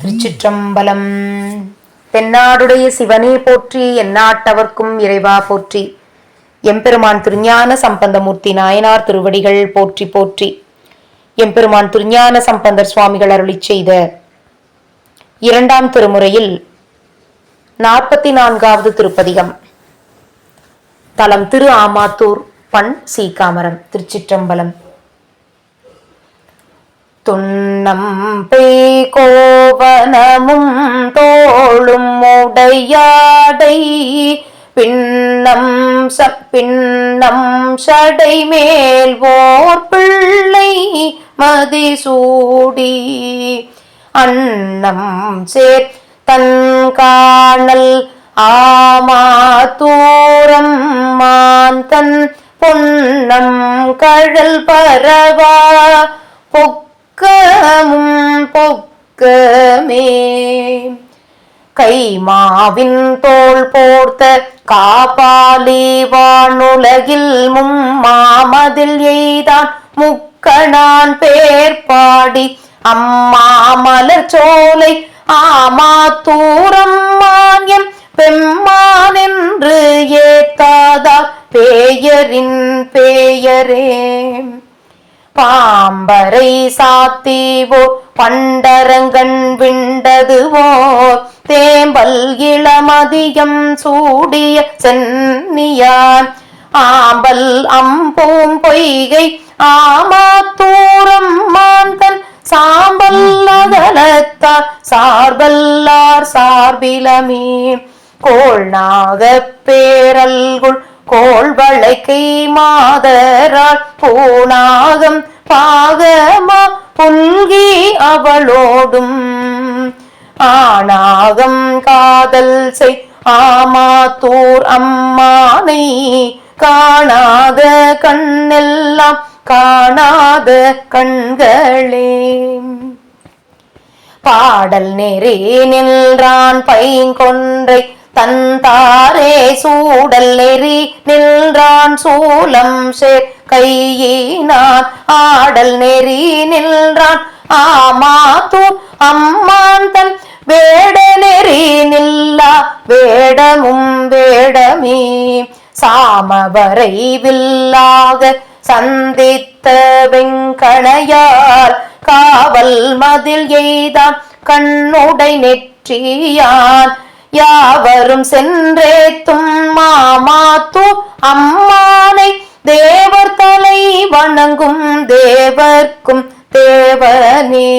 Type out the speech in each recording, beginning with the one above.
திருச்சிற்றம்பலம். தென்னாடுடைய சிவனே போற்றி எந்நாட்டவர்க்கும் இறைவா போற்றி. எம்பெருமான் திருஞான சம்பந்தமூர்த்தி நாயனார் திருவடிகள் போற்றி போற்றி. எம்பெருமான் திருஞான சம்பந்தர் சுவாமிகள் அருளி செய்த இரண்டாம் திருமுறையில் நாற்பத்தி நான்காவது திருப்பதிகம். தலம் திரு ஆமாத்தூர் பண் சீகாமரம் திருச்சிற்றம்பலம். துண்ணம் பெய் கோவனமும் தோளும் உடையாடை. பின்னம் ச பின்னம் சடை மேல் ஓர் பிள்ளை மதிசூடி. அன்னம் சேர் தன் காணல் ஆமா தூரம் மாந்தன் பொன்னம் கழல் பரவா. பொக் பொக்கமும் பொக்கமே. கைமாவின் தோல் போர்த்த காபாலி வானுலகில் மும்மாமதில் எய்தான் முக்கணான் பேர் பாடி. அம்மா மலர் சோலை ஆமா தூரம் மானியம் பெம்மான் என்று ஏத்தாதா பேயரின் பேயரே. பாம்பரை சாத்தீவோ பண்டரங்கண் விண்டதுவோர் தேம்பல் இளமதியம் சூடிய சென்னியான் ஆம்பல் அம்பூம் பொய்கை ஆமா தூரம் மாந்தன் சாம்பல் அகலத்தார் சார்பல்லார் சார்பிலமே கோள் நாகப் பேரல்குள் கோள்வளைக்கை மாதரால் பூணாகம் பாகமா புல்கி அவளோடும். ஆணாகம் காதல் செய் ஆமாத்தூர் அம்மானை காணாத கண்ணெல்லாம் காணாத கண்களே. பாடல் நெறி நின்றான் பைங்கொன்றை தந்தாரே சூடல் நெறி நின்றான் சூலம் சேர். கையினான் ஆடல் நெறி நின்றான். ஆமாத்தூர் அம்மான் தன் வேட நெறி நில்லா. வேடமும் வேடமே சாமவரை வில்லாக சந்தித்த வெங்கணையால் காவல் மதில் எய்தான் கண்ணுடை நெற்றியான். யாவரும் சென்றேத்தும் மாமாத்து அம்மானை தேவர் தலை வணங்கும் தேவர்க்கும் தேவனே.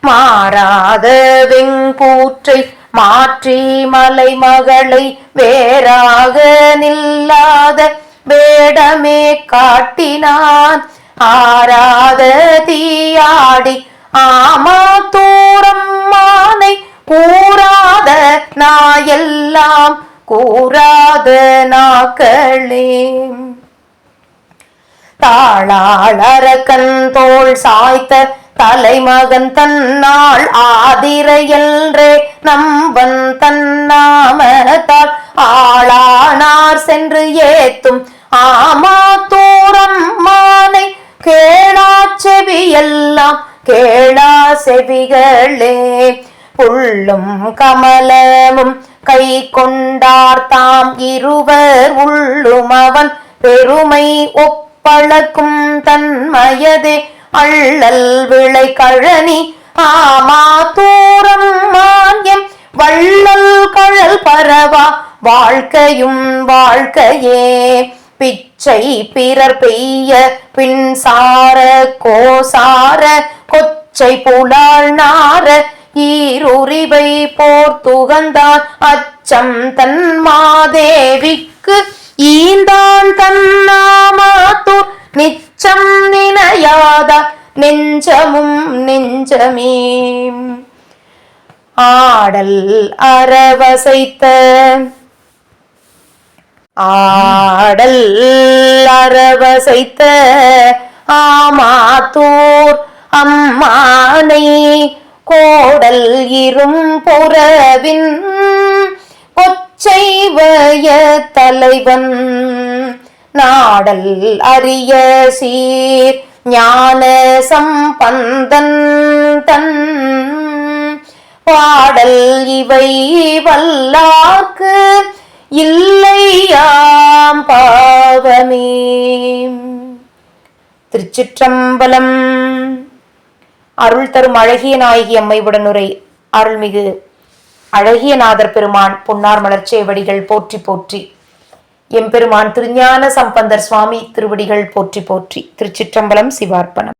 மாறாத வெங்கூற்றை மாற்றி மலை மகளை வேறாக நில்லாத வேடமே காட்டினான். ஆராத தீயாடி ஆமா கூறாத தாளாளரக்கன் தோல் சாய்த்த தலைமகன் தன்னாள் ஆதிரையல்றே நம்பன் தன்னாமத்தால் ஆளானார் சென்று ஏத்தும் ஆமா தூரம் மானை கேளா செவியெல்லாம் கேளா செவிகளே. புள்ளும் கமலமும் கை கொண்டார் தாம் இருவர் உள்ளும் அவன் பெருமை ஒப்பழக்கும் தன்மயதே. அள்ளல் விளை கழனி ஆமா தூரம் மான்யம் வள்ளல் கழல் பரவா வாழ்க்கையும் வாழ்க்கையே. பிச்சை பிறர் பெய்ய பின்சார கோசார கொச்சை புலாள் நார ஈருரிவை போர் துகந்தான் அச்சம் தன் மாதேவிக்கு. ஈந்தான் தன்னாமாத்தூர் நிச்சம் நினையாத நெஞ்சமும் நெஞ்சமே. ஆடல் அறவசைத்த ஆடல் அறவசைத்த ஆமாத்தூர் அம்மானை கோடல் இரும் புறவின் கொச்சைவய தலைவன். நாடல் அரிய சீர் ஞான சம்பந்தன் தன். பாடல் இவை வல்லார்க்கு இல்லையாம் பாவமே. திருச்சிற்றம்பலம் அருள் தரும் அழகிய நாயகி அம்மை உடனுரை அருள்மிகு அழகியநாதர் பெருமான் பொன்னார் மலர்ச்சேவடிகள் போற்றி போற்றி. எம்பெருமான் திருஞான சம்பந்தர் சுவாமி திருவடிகள் போற்றி போற்றி. திருச்சிற்றம்பலம் சிவார்ப்பணம்.